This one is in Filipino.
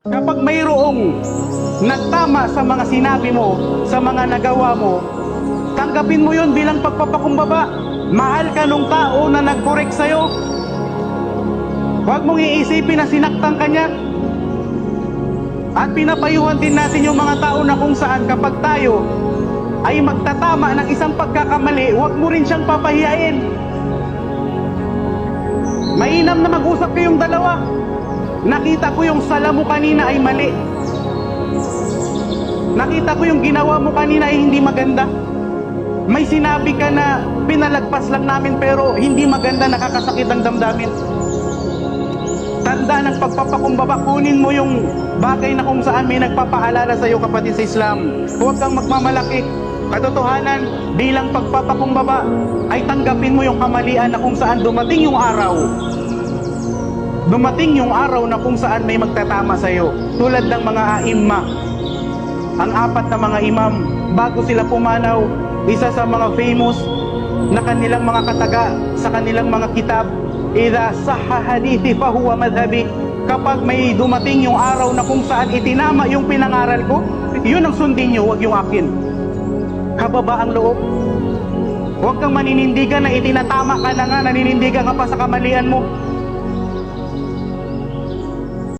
Kapag mayroong nagtama sa mga sinabi mo, sa mga nagawa mo, tanggapin mo yun bilang pagpapakumbaba. Mahal ka nung tao na nag-correct sa'yo. Huwag mong iisipin na sinaktan ka niya. At pinapayuhan din natin yung mga tao na kung saan kapag tayo ay magtatama ng isang pagkakamali, huwag mo rin siyang papahiyain. Mainam na mag-usap kayong dalawa. Nakita ko yung sala mo kanina ay mali. Nakita ko yung ginawa mo kanina ay hindi maganda. May sinabi ka na pinalagpas lang namin pero hindi maganda, nakakasakit ang damdamin. Tanda ng pagpapakumbaba, kunin mo yung bagay na kung saan may nagpapaalala sa iyo kapatid sa Islam. Huwag kang magmamalaki. Katotohanan, bilang pagpapakumbaba, ay tanggapin mo yung kamalian na kung saan dumating yung araw. Dumating yung araw na kung saan may magtatama sa iyo. Tulad ng mga aimma, ang apat na mga imam, bago sila pumanaw, isa sa mga famous na kanilang mga kataga sa kanilang mga kitab, Ida sahha hadithi fahuwa madhabi. Kapag may dumating yung araw na kung saan itinama yung pinangaral ko, yun ang sundin nyo, wag yung akin. Kababa ang loob. Huwag kang maninindigan na itinatama ka na nga, naninindigan ka pa sa kamalian mo.